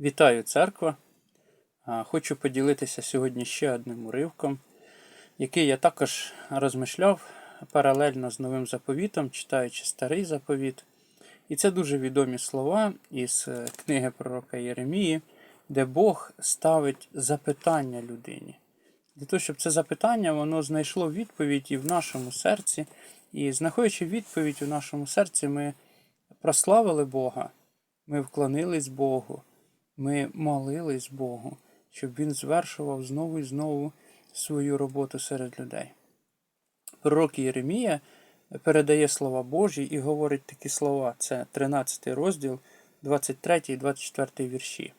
Вітаю церква! Хочу поділитися сьогодні ще одним уривком, який я також розмишляв паралельно з новим заповітом, читаючи старий заповіт. І це дуже відомі слова із е, книги пророка Єремії, де Бог ставить запитання людині. Для того, щоб це запитання воно знайшло відповідь і в нашому серці. І знаходячи відповідь у нашому серці, ми прославили Бога, ми вклонились Богу. Ми молились Богу, щоб Він звершував знову і знову свою роботу серед людей. Пророк Єремія передає слова Божі і говорить такі слова: це 13 розділ, 23 і 24 вірші.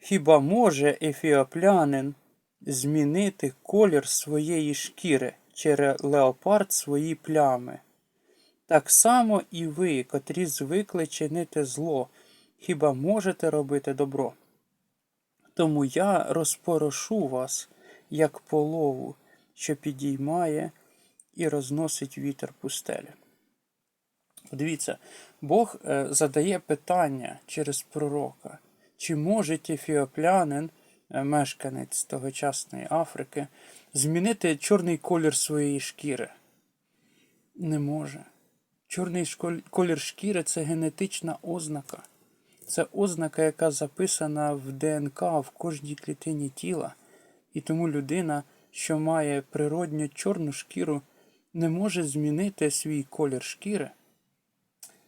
Хіба може ефіоплянин змінити колір своєї шкіри через леопард свої плями? Так само і ви, котрі звикли чинити зло, хіба можете робити добро? Тому я розпорошу вас, як полову, що підіймає і розносить вітер пустелі. Подивіться, Бог е, задає питання через пророка, чи може ефіоплянин, е, мешканець тогочасної Африки, змінити чорний колір своєї шкіри? Не може. Чорний колір шкіри це генетична ознака. Це ознака, яка записана в ДНК в кожній клітині тіла. І тому людина, що має природньо чорну шкіру, не може змінити свій колір шкіри.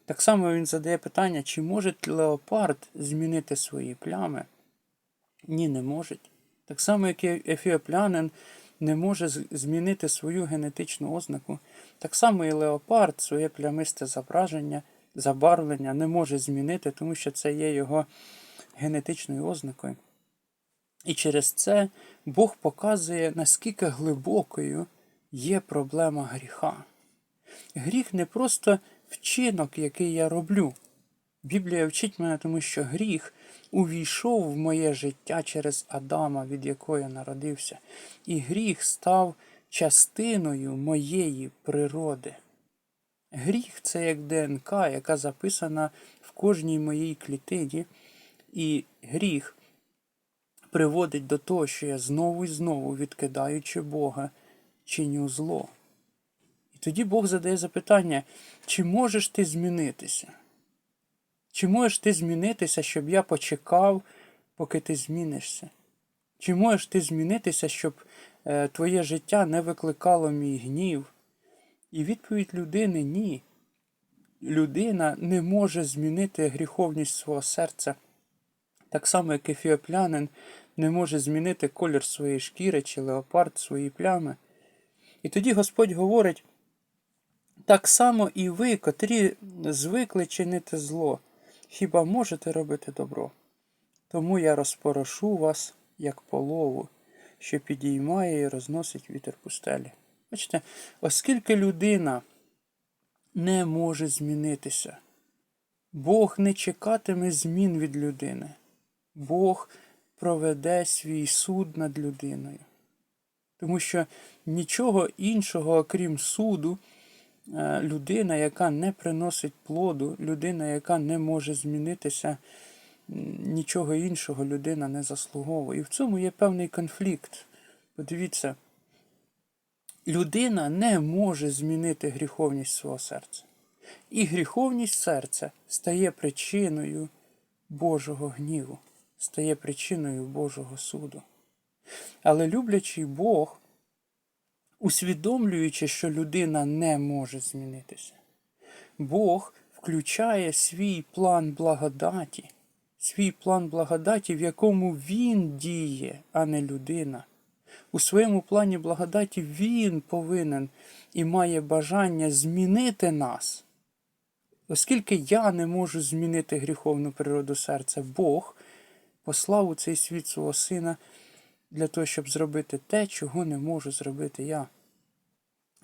Так само він задає питання, чи може леопард змінити свої плями? Ні, не може. Так само, як і ефіоплянин не може змінити свою генетичну ознаку, так само і леопард своє плямисте зображення, забарвлення не може змінити, тому що це є його генетичною ознакою. І через це Бог показує, наскільки глибокою є проблема гріха. Гріх не просто вчинок, який я роблю. Біблія вчить мене, тому що гріх увійшов в моє життя через Адама, від якого я народився, і гріх став частиною моєї природи. Гріх це як ДНК, яка записана в кожній моїй клітині, і гріх приводить до того, що я знову і знову, відкидаючи Бога, чиню зло. І тоді Бог задає запитання, чи можеш ти змінитися? Чи можеш ти змінитися, щоб я почекав, поки ти змінишся? Чи можеш ти змінитися, щоб е, твоє життя не викликало мій гнів? І відповідь людини ні. Людина не може змінити гріховність свого серця, так само, як ефіоплянин не може змінити колір своєї шкіри чи леопард свої плями. І тоді Господь говорить, так само і ви, котрі звикли чинити зло, хіба можете робити добро? Тому я розпорошу вас, як полову, що підіймає і розносить вітер пустелі. Бачите, оскільки людина не може змінитися, Бог не чекатиме змін від людини. Бог проведе свій суд над людиною. Тому що нічого іншого, окрім суду, е, людина, яка не приносить плоду, людина, яка не може змінитися, нічого іншого людина не заслуговує. І в цьому є певний конфлікт. Подивіться, людина не може змінити гріховність свого серця. І гріховність серця стає причиною Божого гніву, стає причиною Божого суду. Але люблячий Бог, усвідомлюючи, що людина не може змінитися, Бог включає свій план благодаті, свій план благодаті, в якому Він діє, а не людина. У своєму плані благодаті Він повинен і має бажання змінити нас. Оскільки я не можу змінити гріховну природу серця, Бог послав у цей світ свого сина для того, щоб зробити те, чого не можу зробити я.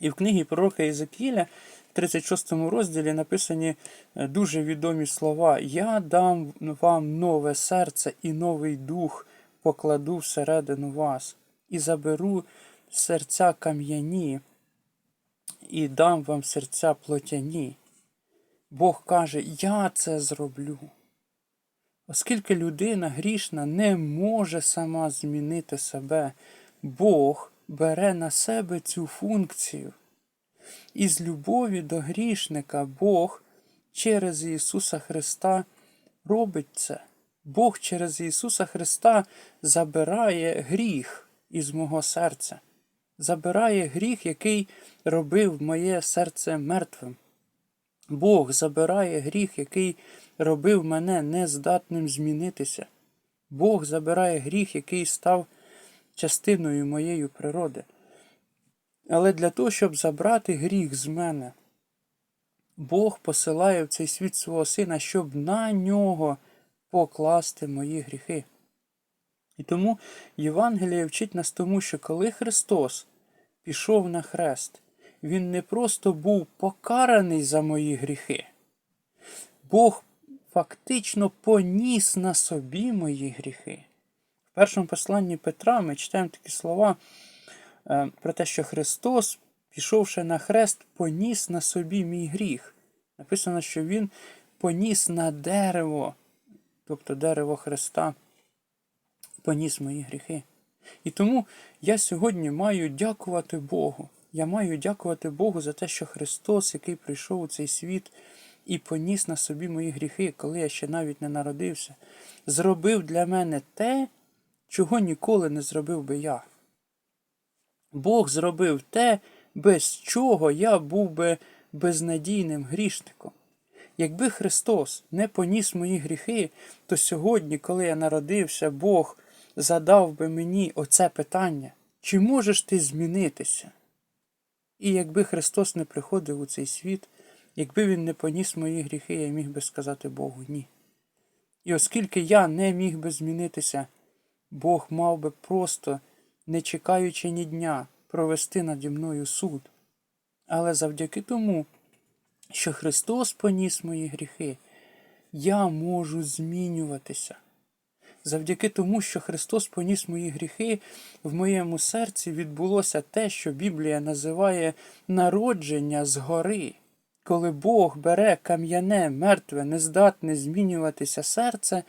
І в книгі пророка Єзекіля, в 36 розділі написані е, дуже відомі слова: Я дам вам нове серце і новий дух покладу всередину вас, і заберу серця кам'яні, і дам вам серця плотяні. Бог каже, я це зроблю. Оскільки людина грішна не може сама змінити себе, Бог бере на себе цю функцію. Із любові до грішника Бог через Ісуса Христа робить це. Бог через Ісуса Христа забирає гріх із мого серця, забирає гріх, який робив моє серце мертвим. Бог забирає гріх, який робив мене нездатним змінитися. Бог забирає гріх, який став частиною моєї природи. Але для того, щоб забрати гріх з мене, Бог посилає в цей світ свого сина, щоб на нього покласти мої гріхи. І тому Євангеліє вчить нас тому, що коли Христос пішов на хрест, Він не просто був покараний за мої гріхи, Бог фактично поніс на собі мої гріхи. В першому посланні Петра ми читаємо такі слова е, про те, що Христос, пішовши на хрест, поніс на собі мій гріх. Написано, що Він поніс на дерево, тобто дерево Христа, поніс мої гріхи. І тому я сьогодні маю дякувати Богу. Я маю дякувати Богу за те, що Христос, який прийшов у цей світ і поніс на собі мої гріхи, коли я ще навіть не народився, зробив для мене те, чого ніколи не зробив би я. Бог зробив те, без чого я був би безнадійним грішником. Якби Христос не поніс мої гріхи, то сьогодні, коли я народився, Бог задав би мені оце питання, чи можеш ти змінитися? І якби Христос не приходив у цей світ, якби Він не поніс мої гріхи, я міг би сказати Богу ні. І оскільки я не міг би змінитися, Бог мав би просто, не чекаючи ні дня, провести наді мною суд. Але завдяки тому, що Христос поніс мої гріхи, я можу змінюватися. Завдяки тому, що Христос поніс мої гріхи, в моєму серці відбулося те, що Біблія називає народження згори. Коли Бог бере кам'яне, мертве, нездатне змінюватися серце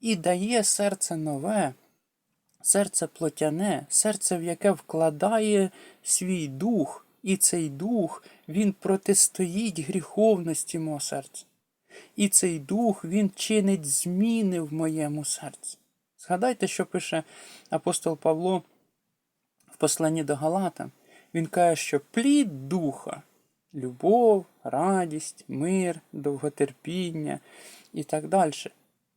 і дає серце нове, серце плотяне, серце, в яке вкладає свій дух, і цей дух, він протистоїть гріховності мого серця. І цей дух, він чинить зміни в моєму серці. Згадайте, що пише апостол Павло в посланні до Галата. Він каже, що плід духа, любов, радість, мир, довготерпіння і так далі.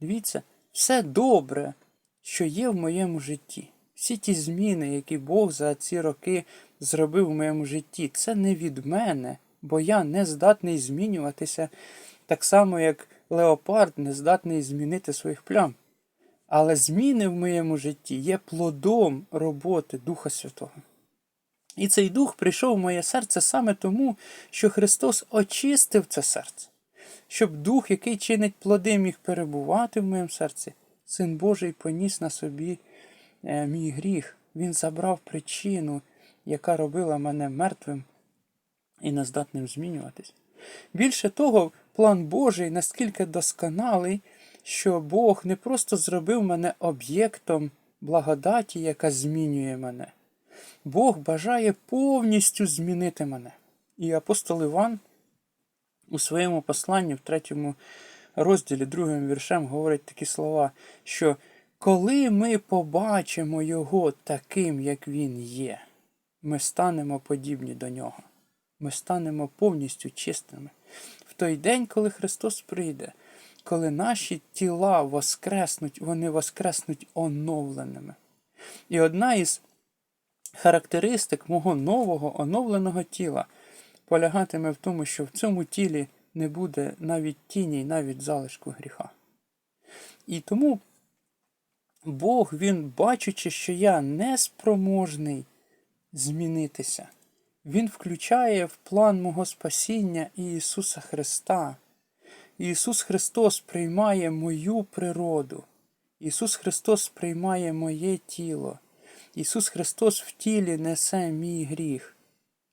Дивіться, все добре, що є в моєму житті. Всі ті зміни, які Бог за ці роки зробив в моєму житті, це не від мене, бо я не здатний змінюватися так само, як леопард не здатний змінити своїх плям. Але зміни в моєму житті є плодом роботи Духа Святого. І цей дух прийшов в моє серце саме тому, що Христос очистив це серце, щоб дух, який чинить плоди, міг перебувати в моєму серці, Син Божий поніс на собі е, мій гріх. Він забрав причину, яка робила мене мертвим і нездатним змінюватись. Більше того, план Божий наскільки досконалий, що Бог не просто зробив мене об'єктом благодаті, яка змінює мене. Бог бажає повністю змінити мене. І апостол Іван у своєму посланні в третьому розділі, другим віршем, говорить такі слова, що коли ми побачимо Його таким, як Він є, ми станемо подібні до нього. Ми станемо повністю чистими. Той день, коли Христос прийде, коли наші тіла воскреснуть, вони воскреснуть оновленими. І одна із характеристик мого нового оновленого тіла полягатиме в тому, що в цьому тілі не буде навіть тіні, навіть залишку гріха. І тому Бог, Він, бачучи, що я неспроможний змінитися, Він включає в план мого спасіння Ісуса Христа. Ісус Христос приймає мою природу. Ісус Христос приймає моє тіло. Ісус Христос в тілі несе мій гріх,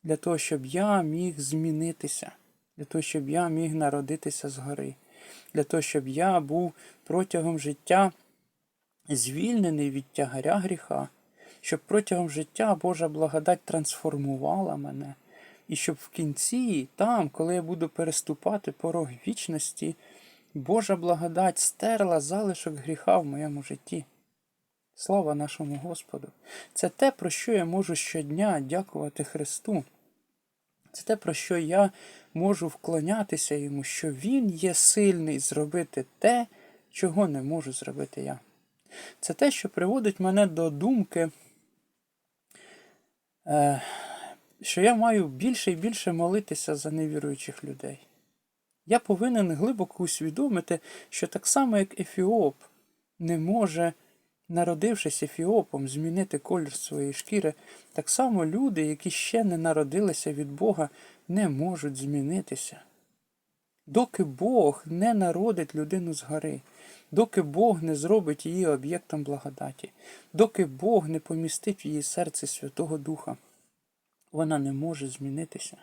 для того, щоб я міг змінитися, для того, щоб я міг народитися згори. для того, щоб я був протягом життя звільнений від тягаря гріха, щоб протягом життя Божа благодать трансформувала мене, і щоб в кінці, там, коли я буду переступати порог вічності, Божа благодать стерла залишок гріха в моєму житті. Слава нашому Господу! Це те, про що я можу щодня дякувати Христу. Це те, про що я можу вклонятися йому, що Він є сильний зробити те, чого не можу зробити я. Це те, що приводить мене до думки, що я маю більше і більше молитися за невіруючих людей. Я повинен глибоко усвідомити, що так само, як Ефіоп не може, народившись Ефіопом, змінити колір своєї шкіри, так само люди, які ще не народилися від Бога, не можуть змінитися. Доки Бог не народить людину згори, доки Бог не зробить її об'єктом благодаті, доки Бог не помістить в її серце Святого Духа, вона не може змінитися.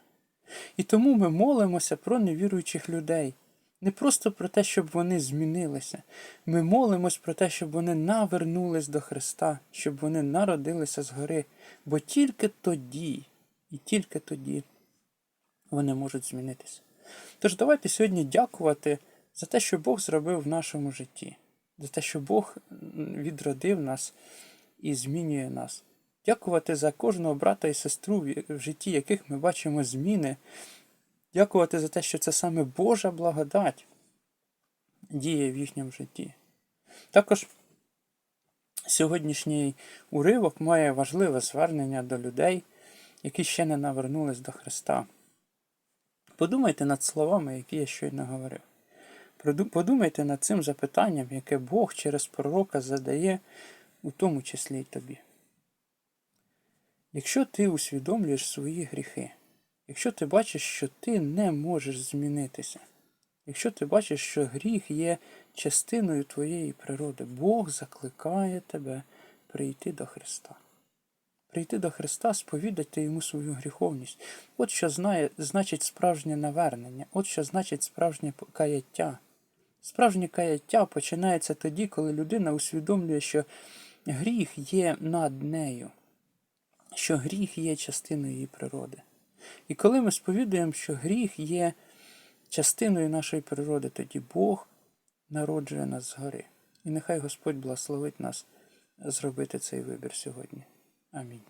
І тому ми молимося про невіруючих людей. Не просто про те, щоб вони змінилися. Ми молимось про те, щоб вони навернулись до Христа, щоб вони народилися згори. Бо тільки тоді, і тільки тоді вони можуть змінитися. Тож давайте сьогодні дякувати за те, що Бог зробив в нашому житті, за те, що Бог відродив нас і змінює нас. Дякувати за кожного брата і сестру, в житті яких ми бачимо зміни. Дякувати за те, що це саме Божа благодать діє в їхньому житті. Також сьогоднішній уривок має важливе звернення до людей, які ще не навернулись до Христа. Подумайте над словами, які я щойно говорив. Подумайте над цим запитанням, яке Бог через пророка задає, у тому числі й тобі. Якщо ти усвідомлюєш свої гріхи, якщо ти бачиш, що ти не можеш змінитися, якщо ти бачиш, що гріх є частиною твоєї природи, Бог закликає тебе прийти до Христа. Прийти до Христа, сповідати йому свою гріховність. От що знає, значить справжнє навернення, от що значить справжнє каяття. Справжнє каяття починається тоді, коли людина усвідомлює, що гріх є над нею що гріх є частиною її природи. І коли ми сповідуємо, що гріх є частиною нашої природи, тоді Бог народжує нас згори. І нехай Господь благословить нас зробити цей вибір сьогодні. I mean.